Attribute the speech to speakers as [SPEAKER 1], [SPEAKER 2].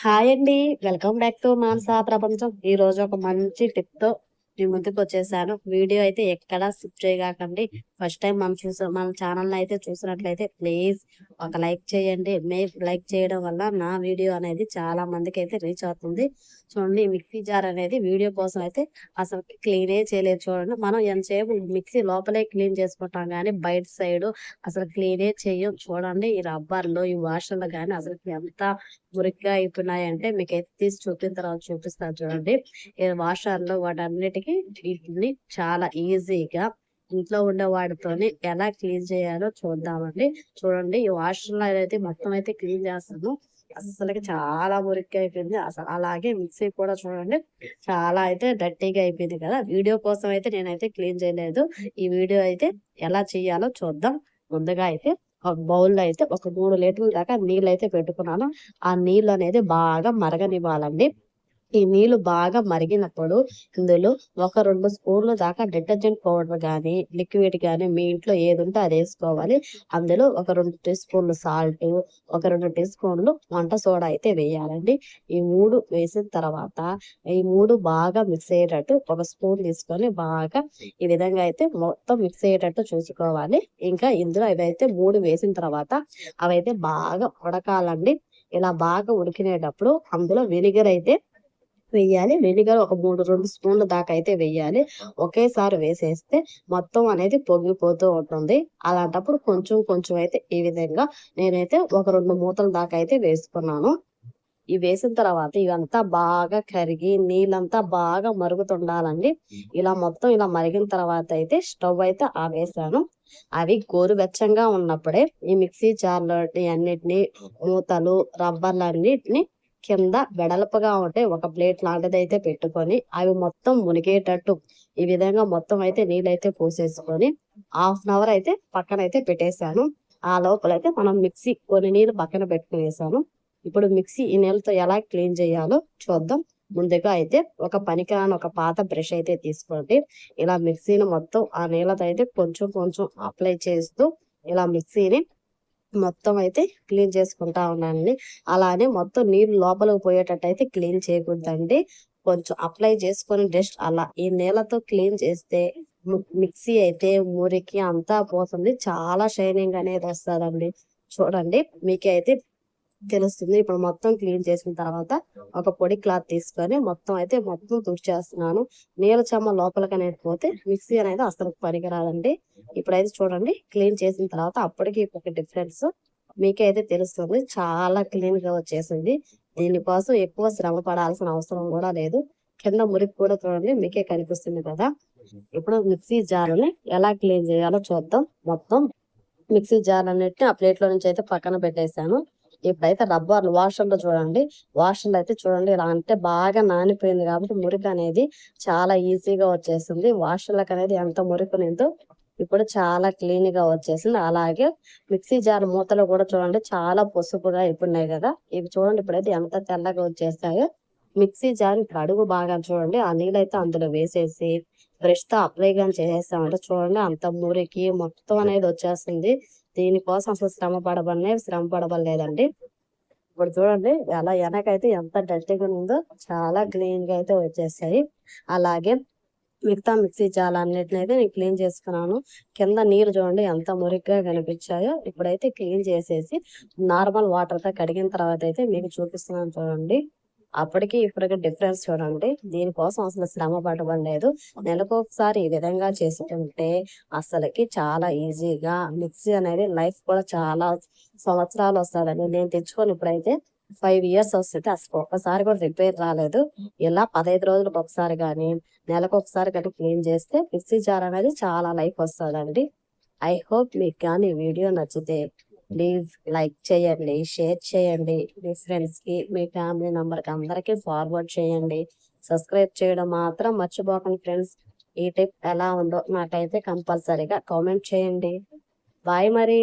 [SPEAKER 1] Hi అండి. Welcome back to Manasa ప్రపంచం. ఈ రోజు ఒక మంచి టిప్తో నేను ముందుకు వచ్చేసాను. వీడియో అయితే ఎక్కడా స్కిప్ చేయకండి ఫస్ట్ టైం మనం చూసాం మన ఛానల్ అయితే చూసినట్లయితే ప్లీజ్ ఒక లైక్ చేయండి. మే లైక్ చేయడం వల్ల నా వీడియో అనేది చాలా మందికి అయితే రీచ్ అవుతుంది. చూడండి మిక్సీ జార్ అనేది వీడియో కోసం అయితే అసలు క్లీనే చేయలేదు చూడండి. మనం ఎంతసేపు మిక్సీ లోపలే క్లీన్ చేసుకుంటాం కానీ బయట సైడ్ అసలు క్లీనే చేయం చూడండి ఈ రబ్బర్లు ఈ వాషర్లు కానీ అసలు ఎంత మురికిగా అయిపోయినాయి అంటే మీకు అయితే తీసి చూపిన తర్వాత చూపిస్తాను చూడండి. ఈ వాషర్లు వాటన్నిటికీ వీటిని చాలా ఈజీగా ఇంట్లో ఉండే వాటితోని ఎలా క్లీన్ చేయాలో చూద్దామండి. చూడండి ఈ వాషర్లో అయితే మొత్తం అయితే క్లీన్ చేస్తాను అసలుకి చాలా మురికి అయిపోయింది అసలు అలాగే మిక్సీ కూడా చూడండి చాలా అయితే డర్టీగా అయిపోయింది కదా. వీడియో కోసం అయితే నేనైతే క్లీన్ చేయలేదు. ఈ వీడియో అయితే ఎలా చేయాలో చూద్దాం. ముందుగా అయితే ఒక బౌల్లో అయితే ఒక మూడు లీటర్ల దాకా నీళ్ళు అయితే పెట్టుకున్నాను. ఆ నీళ్ళు అనేది బాగా మరగనివ్వాలండి. ఈ నీళ్ళు బాగా మరిగినప్పుడు ఇందులో ఒక రెండు స్పూన్లు దాకా డిటర్జెంట్ పౌడర్ కానీ లిక్విడ్ కానీ మీ ఇంట్లో ఏది ఉంటే అది వేసుకోవాలి. అందులో ఒక రెండు టీ స్పూన్లు సాల్ట్ ఒక రెండు టీ స్పూన్లు వంట సోడా అయితే వేయాలండి. ఈ మూడు వేసిన తర్వాత ఈ మూడు బాగా మిక్స్ అయ్యేటట్టు ఒక స్పూన్ తీసుకొని బాగా ఈ విధంగా అయితే మొత్తం మిక్స్ అయ్యేటట్టు చూసుకోవాలి. ఇంకా ఇందులో ఇవైతే మూడు వేసిన తర్వాత అవైతే బాగా ఉడకాలండి. ఇలా బాగా ఉడికినేటప్పుడు అందులో వెనిగర్ అయితే వేయాలి వెనిగర్ ఒక మూడు రెండు స్పూన్ల దాకా అయితే వేయాలి ఒకేసారి వేసేస్తే మొత్తం అనేది పొంగిపోతూ ఉంటుంది. అలాంటప్పుడు కొంచెం కొంచెం అయితే ఈ విధంగా నేనైతే ఒక రెండు మూతల దాకా అయితే వేసుకున్నాను. ఇవి వేసిన తర్వాత ఇవంతా బాగా కరిగి నీళ్ళంతా బాగా మరుగుతుండాలండి. ఇలా మొత్తం ఇలా మరిగిన తర్వాత అయితే స్టవ్ అయితే ఆవేసాను అవి గోరువెచ్చంగా ఉన్నప్పుడే ఈ మిక్సీ జార్లు అన్నిటిని మూతలు రబ్బర్లు అన్నిటిని కింద వెడల్పుగా ఉంటే ఒక ప్లేట్ లాంటిది అయితే పెట్టుకొని అవి మొత్తం మునిగేటట్టు ఈ విధంగా మొత్తం అయితే నీళ్ళైతే పోసేసుకొని హాఫ్ అన్ అవర్ అయితే పక్కన అయితే పెట్టేశాను. ఆ లోపల అయితే మనం మిక్సీ కొన్ని నీళ్ళు పక్కన పెట్టుకునేసాను. ఇప్పుడు మిక్సీ ఈ నీళ్ళతో ఎలా క్లీన్ చేయాలో చూద్దాం. ముందుగా అయితే ఒక పనికిరాని ఒక పాత బ్రష్ అయితే తీసుకోండి. ఇలా మిక్సీని మొత్తం ఆ నీళ్ళతో అయితే కొంచెం కొంచెం అప్లై చేస్తూ ఇలా మిక్సీని మొత్తం అయితే క్లీన్ చేసుకుంటా ఉన్నానండి. అలానే మొత్తం నీళ్ళు లోపలికి పోయేటట్టు అయితే క్లీన్ చేయకూడదండి. కొంచెం అప్లై చేసుకొని జస్ట్ అలా ఈ నీళ్ళతో క్లీన్ చేస్తే మిక్సీ అయితే మురికి అంతా పోతుంది. చాలా షైనింగ్ అనేది వస్తుందండి. చూడండి మీకైతే తెలుస్తుంది. ఇప్పుడు మొత్తం క్లీన్ చేసిన తర్వాత ఒక పొడి క్లాత్ తీసుకొని మొత్తం అయితే మొత్తం తుడిచేస్తున్నాను నీళ్ళ చెమ్మ లోపలికి అనేది పోతే మిక్సీ అనేది అసలు పనికిరాదండి. ఇప్పుడైతే చూడండి క్లీన్ చేసిన తర్వాత అప్పటికి ఒక డిఫరెన్స్ మీకైతే తెలుస్తుంది. చాలా క్లీన్గా వచ్చేసింది. దీనికోసం ఎక్కువ శ్రమ పడాల్సిన అవసరం కూడా లేదు. కింద మురికి కూడా చూడండి మీకే కనిపిస్తుంది కదా. ఇప్పుడు మిక్సీ జార్ని ఎలా క్లీన్ చేయాలో చూద్దాం. మొత్తం మిక్సీ జార్ అన్నిటిని ఆ ప్లేట్లో నుంచి అయితే పక్కన పెట్టేశాను. ఇప్పుడైతే రబ్బర్ వాషర్లో చూడండి. వాషర్లు అయితే చూడండి ఇలా అంటే బాగా నానిపోయింది కాబట్టి మురికి అనేది చాలా ఈజీగా వచ్చేసింది. వాషర్లకు అనేది ఎంత మురికి ఉందో ఇప్పుడు చాలా క్లీన్గా వచ్చేసింది. అలాగే మిక్సీ జార్ మూతలు కూడా చూడండి చాలా పసుపుగా అయిపోయినాయి కదా. ఇవి చూడండి ఇప్పుడైతే ఎంత తెల్లగా వచ్చేస్తాయో. మిక్సీ జార్ ఇప్పుడు అడుగు బాగా చూడండి. ఆ నీళ్ళైతే అందులో వేసేసి బ్రష్తో అప్లై కానీ చేసేస్తామంటే చూడండి అంత మురికి మొత్తం అనేది వచ్చేస్తుంది. దీనికోసం అసలు శ్రమ పడబడినే శ్రమ పడబడలేదండి. ఇప్పుడు చూడండి అలా వెనకైతే ఎంత డర్టీగా ఉందో చాలా క్లీన్గా అయితే వచ్చేసాయి. అలాగే మిగతా మిక్సీ చాలా అన్నిటిని అయితే నేను క్లీన్ చేసుకున్నాను. కింద నీరు చూడండి ఎంత మురిగ్గా కనిపించాయో ఇప్పుడైతే క్లీన్ చేసేసి నార్మల్ వాటర్తో కడిగిన తర్వాత అయితే మీకు చూపిస్తున్నాను చూడండి. అప్పటికి ఇప్పటికి డిఫరెన్స్ చూడండి. దీనికోసం అసలు శ్రమ పడబడలేదు నెలకు ఒకసారి ఈ విధంగా చేసుకుంటే అసలుకి చాలా ఈజీగా మిక్సీ అనేది లైఫ్ కూడా చాలా సంవత్సరాలు వస్తుందండి. నేను తెచ్చుకొని ఇప్పుడైతే ఫైవ్ ఇయర్స్ వస్తుంది. అసలు ఒక్కసారి కూడా రిపేర్ రాలేదు. ఇలా పదహైదు రోజులకు ఒకసారి కానీ నెలకు ఒకసారి కానీ క్లీన్ చేస్తే మిక్సీ జార్ అనేది చాలా లైఫ్ వస్తుందండి. ఐ హోప్ మీకు కానీ వీడియో నచ్చితే ప్లీజ్ లైక్ చేయండి షేర్ చేయండి. మీ ఫ్రెండ్స్కి మీ ఫ్యామిలీ మెంబర్కి అందరికి ఫార్వర్డ్ చేయండి. సబ్స్క్రైబ్ చేయడం మాత్రం మర్చిపోకండి ఫ్రెండ్స్ ఈ టిప్ ఎలా ఉందో నాకైతే కంపల్సరీగా కామెంట్ చేయండి. బాయ్ మరి.